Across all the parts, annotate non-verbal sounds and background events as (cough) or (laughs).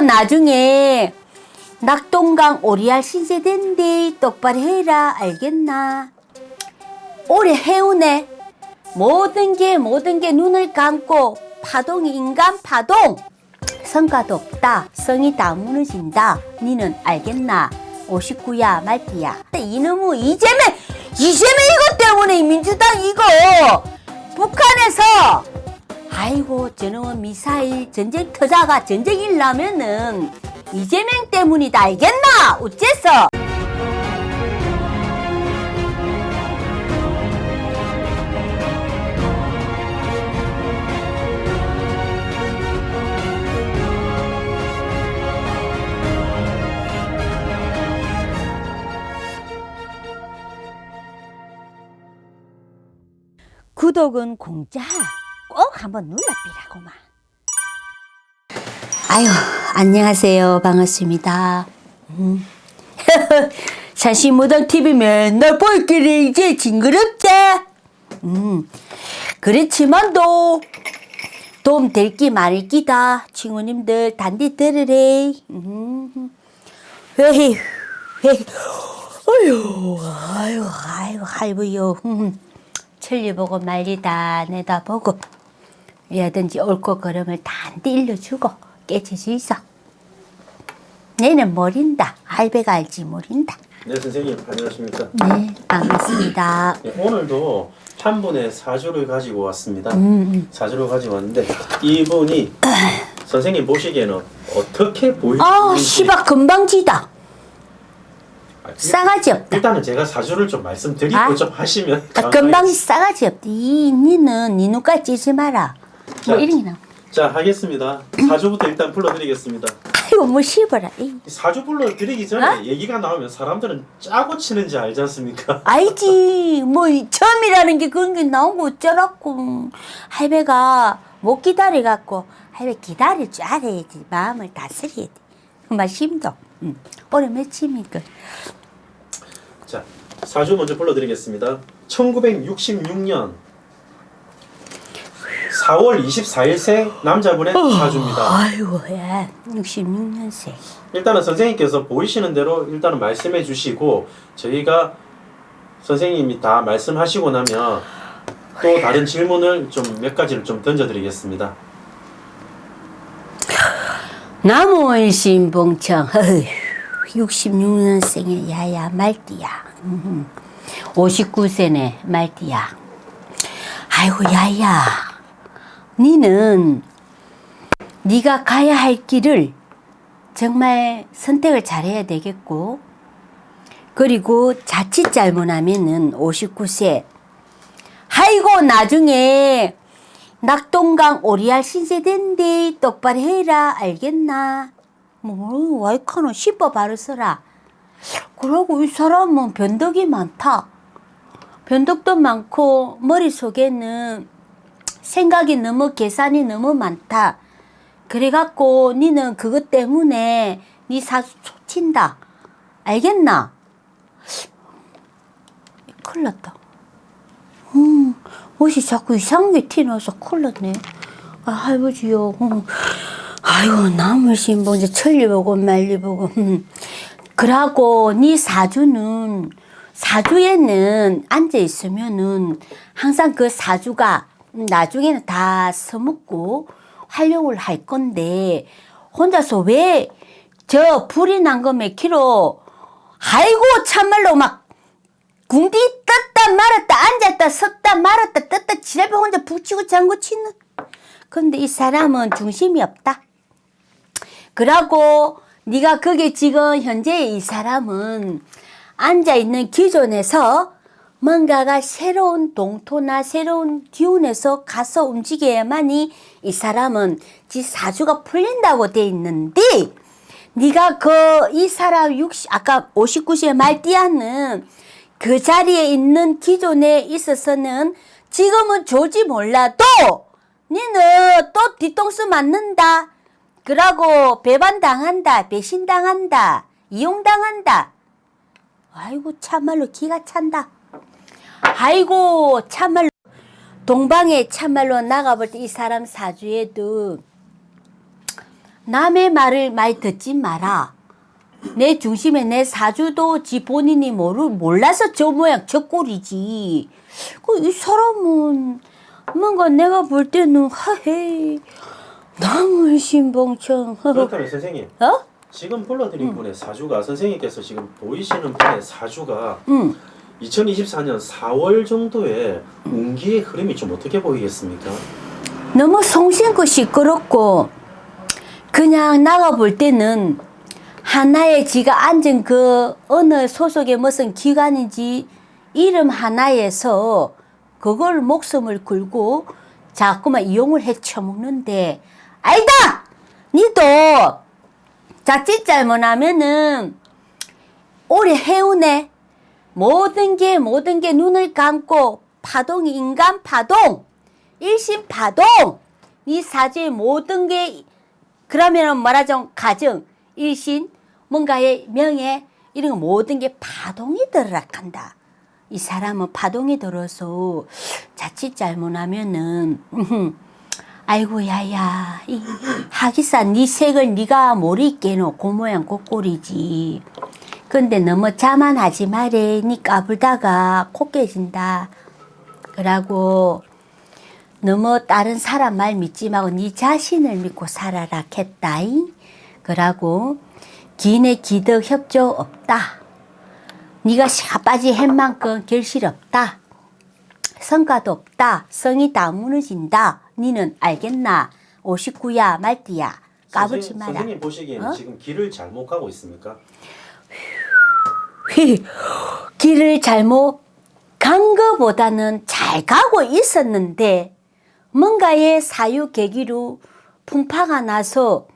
나중에 낙동강 오리알 신세된데 똑바로 해라 알겠나? 오래 해오네. 모든 게 모든 게 눈을 감고 파동이 인간 파동. 성과도 없다. 성이 다 무너진다. 니는 알겠나? 59야 말띠야. 이놈의 이재명 이재명 이것 때문에 이 민주당 이거 북한에서 아이고 저놈은 미사일 전쟁 터자가 전쟁 일나면은 이재명 때문이다 알겠나? 어째서? 구독은 공짜. 꼭 한번 눌러비라고만. 아유, 안녕하세요. 반갑습니다. 음. (laughs) 사실무당 TV 맨날 볼길이 이제 징그럽다. 음, 그렇지만도 도움 될기 말일 기다. 친구님들 단디 들으래. 음. 헤이. 아유, 아유, 아유. 음. 천리 보고 말리다 내다 보고 뭐든지 옳고 그름을 단디 일러주고 깨칠 수 있어. 내는 모른다. 할배가 알지 모른다. 네 선생님 안녕하십니까? 네, 반갑습니다. 네, 오늘도 한 분의 사주를 가지고 왔습니다. 음, 사주를 가지고 왔는데 이분이 (clears throat) 선생님 보시기에는 어떻게 아, 보이는지 씨발 금방지다. 아, 싸가지 없다. 일단은 제가 사주를 좀 말씀드리고 아? 좀 하시면 아, 금방 싸가지 없다. 이 니는 니 눈깔 찌지 마라. 뭐 자. 이런 게 나. 자 하겠습니다. 사주부터 일단 불러드리겠습니다. 아이고 뭐 씹어라. 이. 사주 불러드리기 전에 어? 얘기가 나오면 사람들은 짜고 치는지 알지 않습니까? (laughs) 알지. 뭐이 처음이라는 게 그런 게 나온 거 어쩌라고. 할배가 못 기다려갖고 할배 기다릴 줄 알아야지. 마음을 다스려야 돼. 정말 힘도. 응. 올해 며칠입니까? 자 사주 먼저 불러드리겠습니다. 1966년 4월 24일생 남자분의 사주입니다. 아이고, 야. 66년생. 일단은 선생님께서 보이시는 대로 일단은 말씀해 주시고 저희가 선생님이 다 말씀하시고 나면 또 다른 질문을 좀 몇 가지를 좀 던져드리겠습니다. 나무원 신봉청 66년생의 야야 말띠야 59세네 말띠야 아이고 야야 니는 네가 가야 할 길을 정말 선택을 잘해야 되겠고 그리고 자칫 잘못하면은 59세 아이고 나중에 낙동강 오리알 신세된데 똑바로 해라 알겠나? 뭐 와이카노 씹어 바르서라. 그러고 이 사람은 변덕이 많다. 변덕도 많고 머릿속에는 생각이 너무 계산이 너무 많다. 그래갖고 니는 그것 때문에 니 사수 초친다. 알겠나? 큰일 났다. 음, 옷이 자꾸 이상한 게 티나서 큰일 났네. 아, 할아버지요. 음. 아이고, 나물 신봉 이제 천리 보고 말리 보고. 음. 그러고 네 사주는 사주에는 앉아 있으면은 항상 그 사주가 나중에는 다 서먹고 활용을 할 건데 혼자서 왜 저 불이 난 거몇 킬로 아이고 참말로 막 궁디 떴다 말았다 앉았다 섰다 말았다 떴다 지랄배 혼자 북치고 장구 치는. 근데 이 사람은 중심이 없다. 그러고 네가 그게 지금 현재 이 사람은 앉아있는 기존에서 뭔가가 새로운 동토나 새로운 기운에서 가서 움직여야만이 이 사람은 지 사주가 풀린다고 돼 있는데 네가 그 이 사람 60 아까 59세 말띠하는 그 자리에 있는 기존에 있어서는 지금은 조지 몰라도 니는 또 뒤통수 맞는다. 그러고 배반당한다. 배신당한다. 이용당한다. 아이고 참말로 기가 찬다. 아이고 참말로 동방에 참말로 나가볼 때 이 사람 사주에도 남의 말을 많이 듣지 마라. 내 중심에 내 사주도 지 본인이 모르, 몰라서 저 모양 저 꼴이지. 그 이 사람은 뭔가 내가 볼 때는 하해 나물 신봉청 그렇다면 선생님 어? 지금 불러드린 분의 사주가 선생님께서 지금 보이시는 분의 사주가 응. 2024년 4월 정도에 운기의 흐름이 좀 어떻게 보이겠습니까? 너무 송신고 시끄럽고 그냥 나가 볼 때는 하나의 지가 앉은 그 어느 소속의 무슨 기관인지 이름 하나에서 그걸 목숨을 걸고 자꾸만 이용을 해 처먹는데 아니다! 니도 자칫 잘못하면은 오래 해오네. 모든 게 모든 게 눈을 감고 파동이 인간 파동 일심 파동 이 사주의 모든 게 그러면은 말하자면 가정 일신 뭔가의 명예 이런 거 모든 게 파동이 들어락한다. 이 사람은 파동이 들어서 자칫 잘못하면은 아이고 야야 이 하기사 네 색을 네가 모르게 놓고 모양 꼬꼬리지. 근데 너무 자만하지 말해. 니 까불다가 코 깨진다. 그러고 너무 다른 사람 말 믿지 말고 네 자신을 믿고 살아라 했다잉. 그러고 기내 기득 협조 없다. 네가 샤빠지 할 만큼 결실 없다. 성과도 없다. 성이 다 무너진다. 니는 알겠나? 59야 말띠야. 까불지 마라. 선생님 보시기에는 어? 지금 길을 잘못 가고 있습니까? 길을 잘못 간 거보다는 잘 가고 있었는데 뭔가의 사유 계기로 풍파가 나서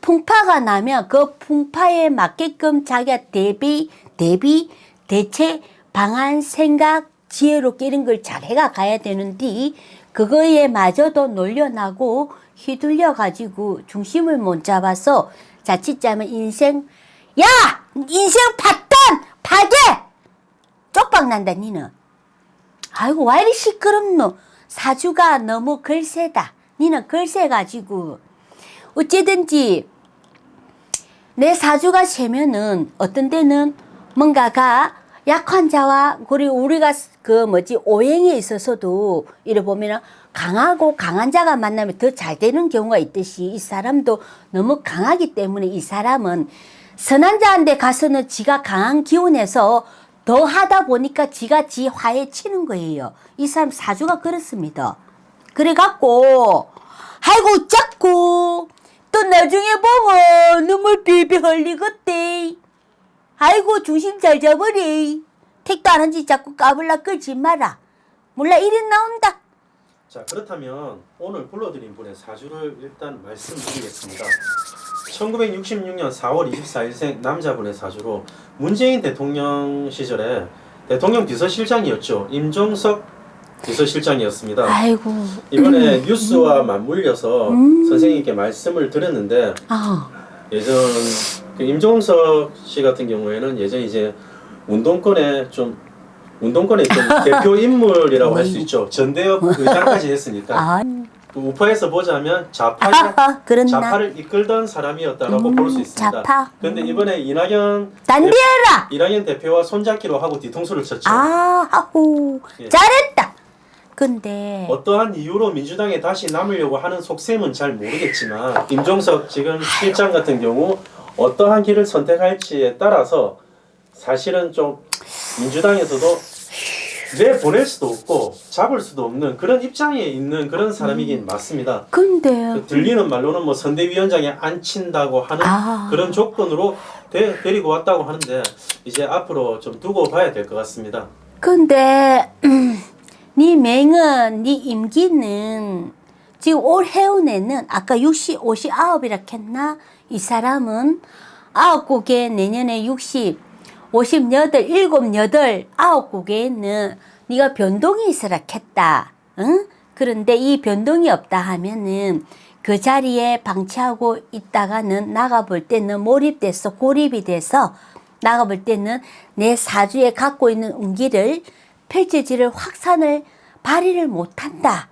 풍파가 나면 그 풍파에 맞게끔 자기가 대비 대비 대체 방안 생각 지혜롭게 이런 걸 잘 해가 가야 되는데 그거에 마저도 놀려나고 휘둘려 가지고 중심을 못 잡아서 자칫 잘못 인생 야! 인생 파 탄 파괴 쪽박 난다 니는. 아이고 와 이리 시끄럽노. 사주가 너무 글쎄다. 니는 글쎄 가지고. 어찌든지 내 사주가 세면은 어떤 때는 뭔가가 약한 자와 그리고 우리가 그 뭐지 오행에 있어서도 이래 보면은 강하고 강한 자가 만나면 더 잘 되는 경우가 있듯이 이 사람도 너무 강하기 때문에 이 사람은 선한 자한테 가서는 지가 강한 기운에서 더 하다 보니까 지가 지 화에 치는 거예요. 이 사람 사주가 그렇습니다. 그래갖고 아이고 자꾸 또 나중에 보면 눈물 빌빌 흘리겠대. 아이고 중심 잘 잡으리. 택도 안 한지 자꾸 까불라 끌지 마라. 몰라 이리 나온다. 자 그렇다면 오늘 불러드린 분의 사주를 일단 말씀드리겠습니다. 1966년 4월 24일생 남자분의 사주로 문재인 대통령 시절에 대통령 비서실장이었죠. 임종석 비서실장이었습니다. 아이고. 이번에 뉴스와 맞물려서 음. 선생님께 말씀을 드렸는데 아, 예전 그 임종석 씨 같은 경우에는 예전 이제 운동권에 좀 운동권의 좀 (laughs) 대표 인물이라고 할 수 있죠. 전대협 의장까지 했으니까 아, 그 우파에서 보자면 좌파 아하하, (laughs) 그렇나. 좌파를 이끌던 사람이었다라고 음, 볼수 있습니다. 좌파. 근데 이번에 이낙연 단비해라. 이낙연 대표와 손잡기로 하고 뒤통수를 쳤죠. 아, 아우, 예. 잘했다. 근데 어떠한 이유로 민주당에 다시 남으려고 하는 속셈은 잘 모르겠지만 임종석 지금 실장 같은 경우 어떠한 길을 선택할지에 따라서 사실은 좀 민주당에서도 내 보낼 수도 없고 잡을 수도 없는 그런 입장에 있는 그런 사람이긴 음. 맞습니다. 근데 그 들리는 말로는 뭐 선대위원장에 앉힌다고 하는 아. 그런 조건으로 데, 데리고 왔다고 하는데 이제 앞으로 좀 두고 봐야 될 것 같습니다. 근데 음, (clears throat) 네 맹은 네 임기는 지금 올 해운에는 아까 60, 59이라 했나? 이 사람은 아홉 곡에 내년에 60, 58, 일곱, 여덟, 아홉 곡에는 네가 변동이 있으라 했다. 응? 그런데 이 변동이 없다 하면은 그 자리에 방치하고 있다가는 나가 볼 때는 몰입돼서 고립이 돼서 나가 볼 때는 내 사주에 갖고 있는 운기를 펼쳐지를 확산을 발휘를 못한다.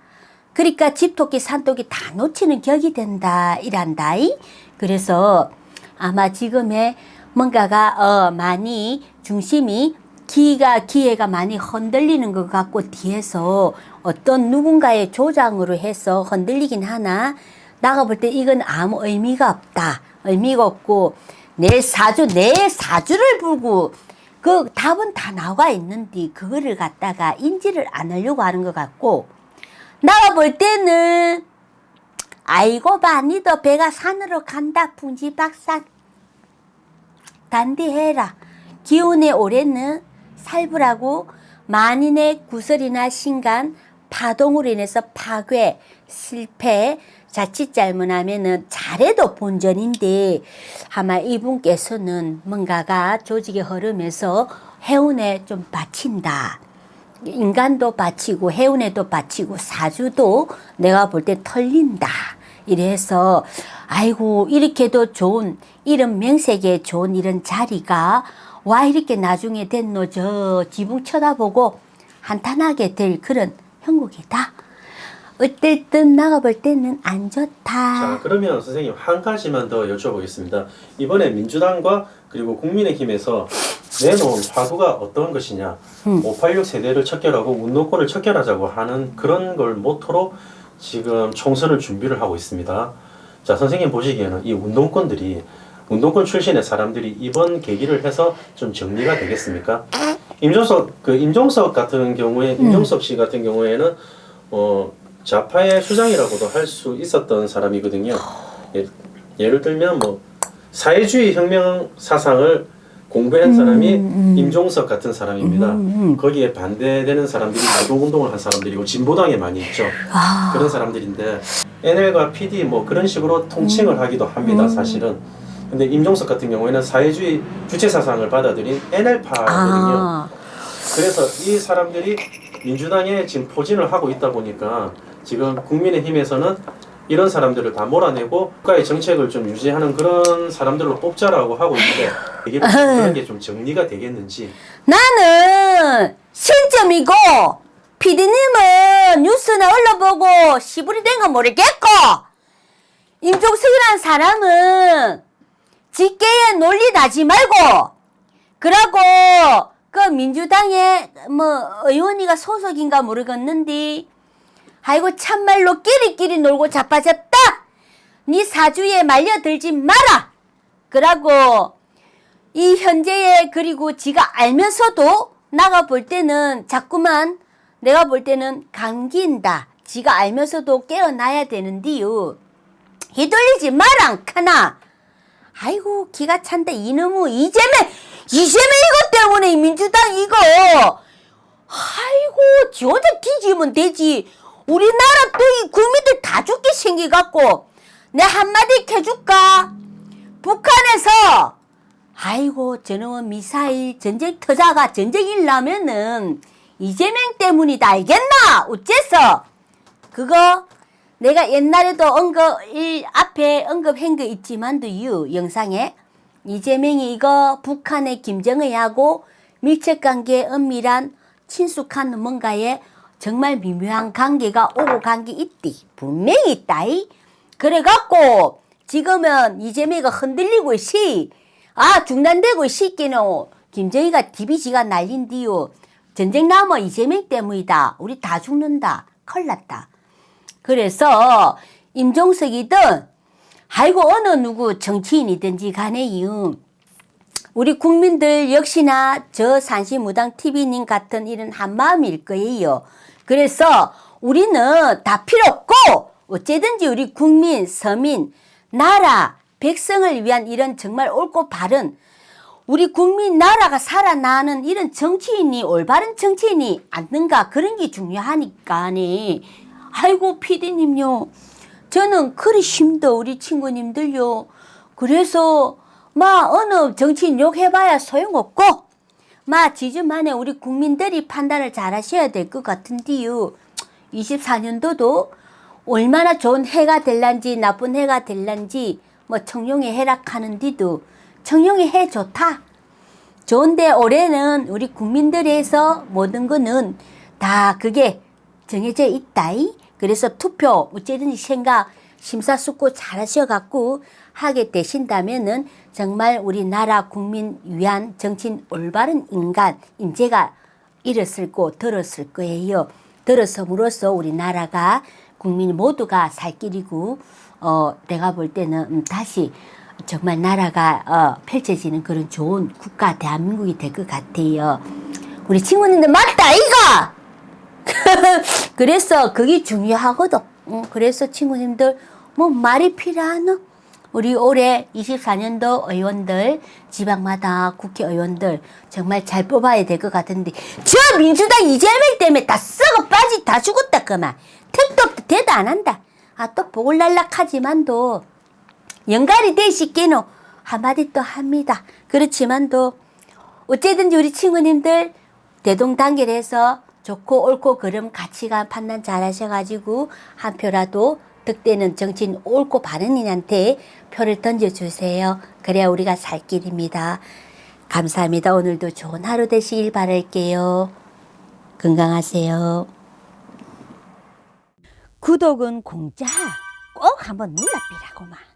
그러니까 집토끼 산토끼 다 놓치는 격이 된다 이란다이 그래서 아마 지금의 뭔가가 어 많이 중심이 기가 기회가 많이 흔들리는 것 같고 뒤에서 어떤 누군가의 조장으로 해서 흔들리긴 하나? 나가 볼 때 이건 아무 의미가 없다. 의미가 없고 내 사주 내 사주를 불고 그 답은 다 나와 있는데 그거를 갖다가 인지를 안 하려고 하는 것 같고 나가 볼 때는 아이고 많이도 배가 산으로 간다 풍지박산 단디해라 기운의 올해는 살부라고 만인의 구설이나 신간 파동으로 인해서 파괴 실패 자칫 잘못하면은 잘해도 본전인데 아마 이분께서는 뭔가가 조직의 흐름에서 해운에 좀 바친다. 인간도 바치고 해운에도 바치고 사주도 내가 볼 때 털린다. 이래서 아이고 이렇게도 좋은 이런 명색에 좋은 이런 자리가 와 이렇게 나중에 됐노 저 지붕 쳐다보고 한탄하게 될 그런 형국이다. 어떨 듯 나가 볼 때는 안자 좋다. 그러면 선생님 한 가지만 더 여쭤보겠습니다. 이번에 민주당과 그리고 국민의힘에서 내놓은 화두가 어떤 것이냐? 음. 586 세대를 척결하고 운동권을 척결하자고 하는 그런 걸 모토로 지금 총선을 준비를 하고 있습니다. 자 선생님 보시기에는 이 운동권들이 운동권 출신의 사람들이 이번 계기를 해서 좀 정리가 되겠습니까? 임종석 그 임종석 같은 경우에 임종석 씨 같은 경우에는 어 좌파의 수장이라고도 할 수 있었던 사람이거든요. 예, 예를 들면 뭐 사회주의 혁명 사상을 공부한 사람이 임종석 같은 사람입니다. 음, 거기에 반대되는 사람들이 노동운동을 한 사람들이고 진보당에 많이 있죠. 아, 그런 사람들인데 NL과 PD 뭐 그런 식으로 통칭을 하기도 합니다. 사실은. 근데 임종석 같은 경우에는 사회주의 주체 사상을 받아들인 NL파거든요. 아, 그래서 이 사람들이 민주당에 지금 포진을 하고 있다 보니까 지금 국민의힘에서는 이런 사람들을 다 몰아내고 국가의 정책을 좀 유지하는 그런 사람들로 뽑자라고 하고 있는데 이게 그런 게 좀 정리가 되겠는지. 나는 신점이고 피디님은 뉴스나 올려보고 시부리 된 건 모르겠고 임종석이라는 사람은 직계에 논리 나지 말고 그러고 그 민주당의 뭐 의원이가 소속인가 모르겠는데 아이고 참말로 끼리끼리 놀고 자빠졌다 네 사주에 말려들지 마라 그러고 이 현재의 그리고 지가 알면서도 나가 볼 때는 자꾸만 내가 볼 때는 감기인다. 지가 알면서도 깨어나야 되는디요. 휘둘리지 마랑 카나. 아이고 기가 찬다 이놈의 이재명 이재명 이것 때문에 이 민주당 이거 아이고 지 혼자 뒤지면 되지 우리나라 또 이 국민들 다 죽게 생기갖고 내 한마디 해줄까? 북한에서 아이고 저놈은 미사일 전쟁 터자가 전쟁 일나면은 이재명 때문이다 알겠나? 어째서? 그거 내가 옛날에도 언급 일 앞에 언급한 거 있지만도요 영상에. 이재명이 이거 북한의 김정은하고 밀접관계 은밀한 친숙한 뭔가에 정말 미묘한 관계가 오고 간 게 있디? 분명히 있다이. 그래갖고 지금은 이재명이가 흔들리고 있시 아 중단되고 있시기는 김정희가 DBG가 날린디요. 전쟁 나면 이재명 때문이다. 우리 다 죽는다. 큰일 났다. 그래서 임종석이든 아이고 어느 누구 정치인이든지 간에요 우리 국민들 역시나 저 산시무당 TV님 같은 이런 한마음일 거예요. 그래서 우리는 다 필요 없고 어쨌든지 우리 국민, 서민, 나라, 백성을 위한 이런 정말 옳고 바른 우리 국민 나라가 살아나는 이런 정치인이 올바른 정치인이 앉는가 그런 게 중요하니까네. 아이고 피디님요. 저는 그리 힘도 우리 친구님들요. 그래서 마 어느 정치인 욕해봐야 소용없고 마 지주만에 우리 국민들이 판단을 잘 하셔야 될 것 같은데요. 24년도도 얼마나 좋은 해가 될란지 나쁜 해가 될란지 뭐 청룡의 해락하는데도 청룡의 해 좋다. 좋은데 올해는 우리 국민들에서 모든 거는 다 그게 정해져 있다이. 그래서 투표 어쨌든지 생각 심사숙고 잘 하셔갖고 하게 되신다면은 정말 우리나라 국민 위한 정치인 올바른 인간 인재가 일었을 고 들었을 거예요. 들어섬으로써 우리나라가 국민 모두가 살 길이고 어 내가 볼 때는 음, 다시 정말 나라가 어, 펼쳐지는 그런 좋은 국가 대한민국이 될 것 같아요. 우리 친구님들 맞다 이거. (laughs) 그래서 그게 중요하거든. 응, 그래서 친구님들 뭐 말이 필요하노? 우리 올해 24년도 의원들 지방마다 국회의원들 정말 잘 뽑아야 될 것 같은데 저 민주당 이재명 때문에 다 썩어 빠지 다 죽었다 그만. 택도 없다 대도 안 한다. 아또 보글날락하지만도 연갈이 되시기는 한마디 또 합니다. 그렇지만도 어쨌든지 우리 친구님들 대동단결해서 좋고 옳고 그름 가치관 판단 잘 하셔가지고 한 표라도 득되는 정치인 옳고 바른 이한테 표를 던져주세요. 그래야 우리가 살 길입니다. 감사합니다. 오늘도 좋은 하루 되시길 바랄게요. 건강하세요. 구독은 공짜. 꼭 한번 눌러비라고만.